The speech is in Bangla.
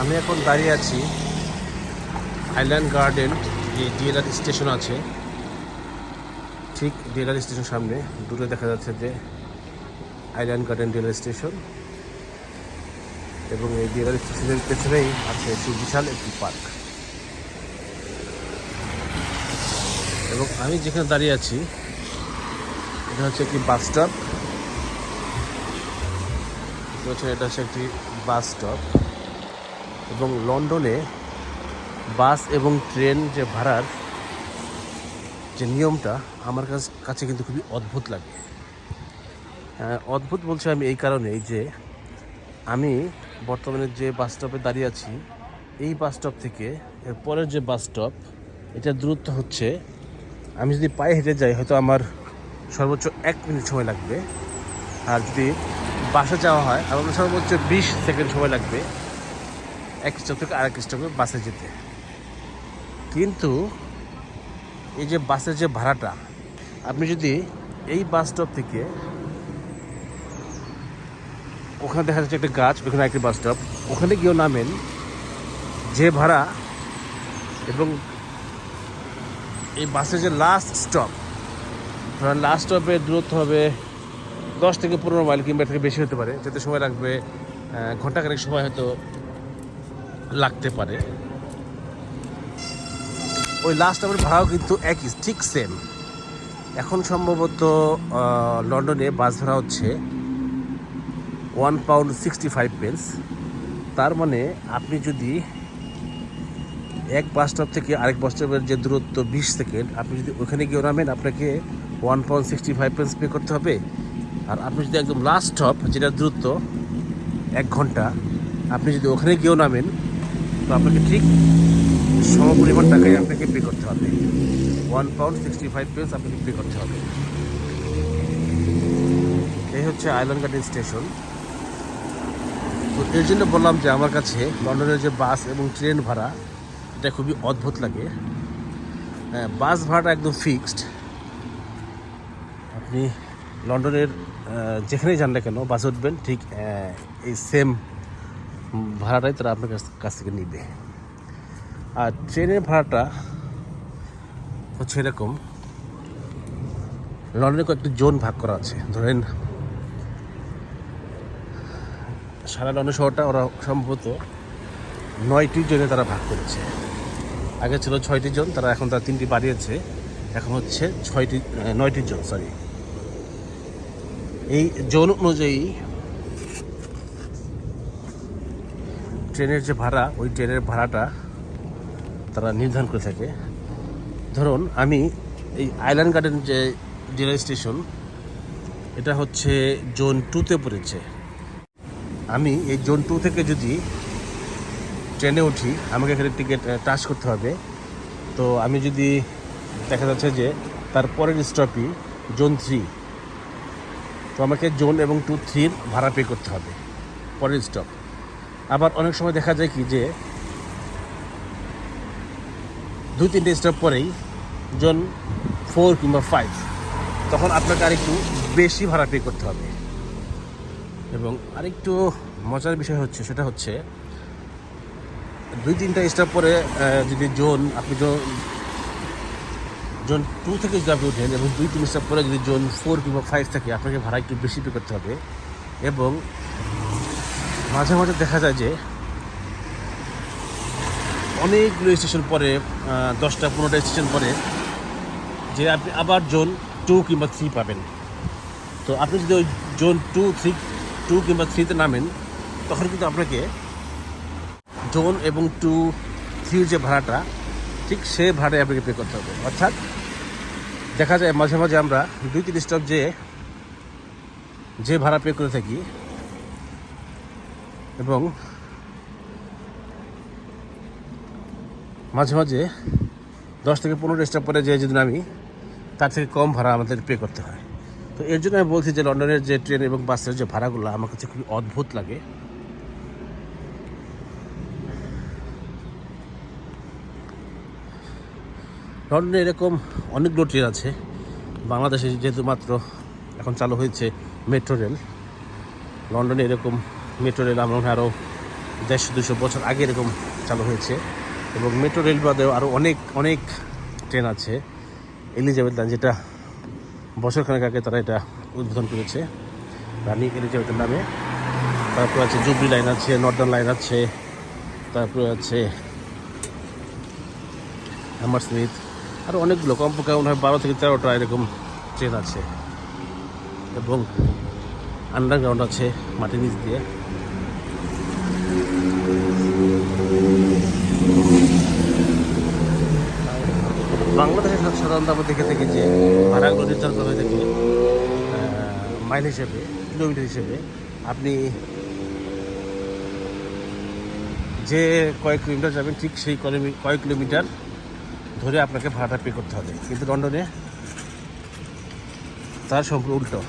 আমি এখন দাঁড়িয়ে আছি আইল্যান্ড গার্ডেন যে ডিএলআর স্টেশন আছে। ঠিক ডিএলআর স্টেশন সামনে, দূরে দেখা যাচ্ছে যে আইল্যান্ড গার্ডেন ডিএলআর স্টেশন এবং এই ডিএলআর স্টেশনের পেছনেই আছে সেই বিশাল একটি পার্ক এবং আমি যেখানে দাঁড়িয়ে আছি, এটা হচ্ছে একটি বাস স্টপ এটা হচ্ছে একটি বাস স্টপ এবং লন্ডনে বাস এবং ট্রেন যে ভাড়ার যে নিয়মটা আমার কাছ- কিন্তু খুবই অদ্ভুত লাগে। আহ, অদ্ভুত বলছি আমি এই কারণেই যে আমি বর্তমানে যে বাস স্টপে দাঁড়িয়ে আছি এই বাস স্টপ থেকে এর পরের যে বাস স্টপ এটার দূরত্ব হচ্ছে আমি যদি পায়ে হেঁটে যাই হয়তো আমার সর্বোচ্চ এক মিনিট সময় লাগবে। আর যদি বাসে যাওয়া হয় আমার সর্বোচ্চ বিশ সেকেন্ড সময় লাগবে। এক স্টপ থেকে আরেক স্টপে বাসে যেতে। কিন্তু এই যে বাসের যে ভাড়াটা, আপনি যদি এই বাস স্টপ থেকে ওখানে দেখা যাচ্ছে একটা গাছ, ওখানে একটি বাস স্টপ, ওখানে গিয়েও নামেন যে ভাড়া এবং এই বাসের যে লাস্ট স্টপ ধরেন লাস্ট স্টপের দূরত্ব হবে দশ থেকে পনেরো মাইল কিংবা থেকে বেশি হতে পারে, যেতে সময় লাগবে ঘন্টাখানেক সময় হয়তো লাগতে পারে। ওই লাস্ট স্টপের ভাড়াও কিন্তু একই, ঠিক সেম এখন সম্ভবত লন্ডনে বাস ভাড়া হচ্ছে one pound sixty five pence তার মানে আপনি যদি এক বাস স্টপ থেকে আরেক বাস স্টপের যে দূরত্ব বিশ সেকেন্ড আপনি যদি ওখানে গিয়ে নামেন, আপনাকে one pound sixty five pence pay করতে হবে। আর আপনি যদি একদম লাস্ট স্টপ যেটা দূরত্ব এক ঘণ্টা, আপনি যদি ওখানে গিয়েও নামেন তো আপনাকে ঠিক সমপরিমাণ টাকাই আপনাকে পে করতে হবে। One pound sixty five pence আপনাকে পে করতে হবে। এই হচ্ছে আইল্যান্ড গার্ডেন স্টেশন তো এর জন্য বললাম যে আমার কাছে লন্ডনের যে বাস এবং ট্রেন ভাড়া এটা খুবই অদ্ভুত লাগে। হ্যাঁ, বাস ভাড়াটা একদম ফিক্সড আপনি লন্ডনের যেখানেই যান না কেন বাস উঠবেন ঠিক এই সেম ভাড়াটাই তারা আপনার কাছ কাছ থেকে নিবে। আর ট্রেনের ভাড়াটা হচ্ছে এরকম। লন্ডনে কয়েকটি জোন ভাগ করা আছে। ধরেন, সারা লন্ডন শহরটা ওরা সম্ভবত নয়টি জোনে তারা ভাগ করেছে। আগে ছিল ছয়টি জন, তারা এখন তারা তিনটি বাড়িয়েছে। এখন হচ্ছে ছয়টি নয়টি জন সরি এই জোন অনুযায়ী ট্রেনের যে ভাড়া, ওই ট্রেনের ভাড়াটা তারা নির্ধারণ করে থাকে। ধরুন, আমি এই আইল্যান্ড গার্ডেন যে রেল স্টেশন এটা হচ্ছে জোন টুতে পড়েছে। আমি এই জোন টু থেকে যদি ট্রেনে উঠি, আমাকে এখানে টিকিট টাচ করতে হবে। তো আমি যদি দেখা যাচ্ছে যে তার পরের স্টপই জোন থ্রি তো আমাকে জোন এবং টু থ্রির ভাড়া পে করতে হবে। পরের স্টপ আবার অনেক সময় দেখা যায় কি যে দুই তিনটে স্টপ পরেই জোন ফোর কিংবা ফাইভ তখন আপনাকে আরেকটু বেশি ভাড়া পে করতে হবে। এবং আরেকটু মজার বিষয় হচ্ছে, সেটা হচ্ছে দুই, তিনটা স্টপ পরে যদি জোন, আপনি জোন জোন টু থেকে যদি আপনি উঠেন এবং দুই, তিন স্টপ পরে যদি জোন ফোর কিংবা ফাইভ থাকে, আপনাকে ভাড়া একটু বেশি পে করতে হবে। এবং মাঝে মাঝে দেখা যায় যে অনেকগুলো স্টেশন পরে দশটা, পনেরোটা স্টেশন পরে যে আপনি আবার জোন টু কিংবা থ্রি পাবেন। তো আপনি যদি ওই জোন টু, থ্রি, টু কিংবা থ্রিতে নামেন, তখন কিন্তু আপনাকে জোন এবং টু, থ্রির যে ভাড়াটা, ঠিক সে ভাড়ায় আপনাকে পে করতে হবে। অর্থাৎ দেখা যায় মাঝে মাঝে আমরা দুই, তিন স্টপ যে যে ভাড়া পে করে থাকি এবং মাঝে মাঝে দশ থেকে পনেরো স্টপ পরে যে যদি নামি তার থেকে কম ভাড়া আমাদের পে করতে হয়। তো এর জন্য আমি বলছি যে লন্ডনের যে ট্রেন এবং বাসের যে ভাড়াগুলো, আমার কাছে খুবই অদ্ভুত লাগে। লন্ডনে এরকম অনেকগুলো ট্রেন আছে। বাংলাদেশে যেহেতু মাত্র এখন চালু হয়েছে মেট্রো রেল লন্ডনে এরকম মেট্রো রেল আমার আরও দেড়শো দুশো বছর আগে এরকম চালু হয়েছে। এবং মেট্রো রেল বাদেও আরও অনেক অনেক ট্রেন আছে। এলিজাবেথ লাইন যেটা বছরখানেক আগে তারা এটা উদ্বোধন করেছে। রানী এলিজাবেথের নামে। তারপর আছে জুবলি লাইন আছে, নর্দার্ন লাইন আছে। তারপরে আছে হ্যামার স্মিথ আরও অনেকগুলো, কমপক্ষে মনে হয় বারো থেকে তেরোটা এরকম ট্রেন আছে। এবং আন্ডারগ্রাউন্ড আছে মাটির নিচ দিয়ে। বাংলাদেশে সাধারণত আমরা দেখে থাকি যে ভাড়াগুলো নির্ধারণ করা হয়ে থাকে মাইল হিসেবে, কিলোমিটার হিসেবে। আপনি যে কয়েক কিলোমিটার যাবেন, ঠিক সেই কয়েক কিলোমিটার ধরে আপনাকে ভাড়াটা পে করতে হবে। কিন্তু লন্ডনে তার সম্পূর্ণ উল্টো।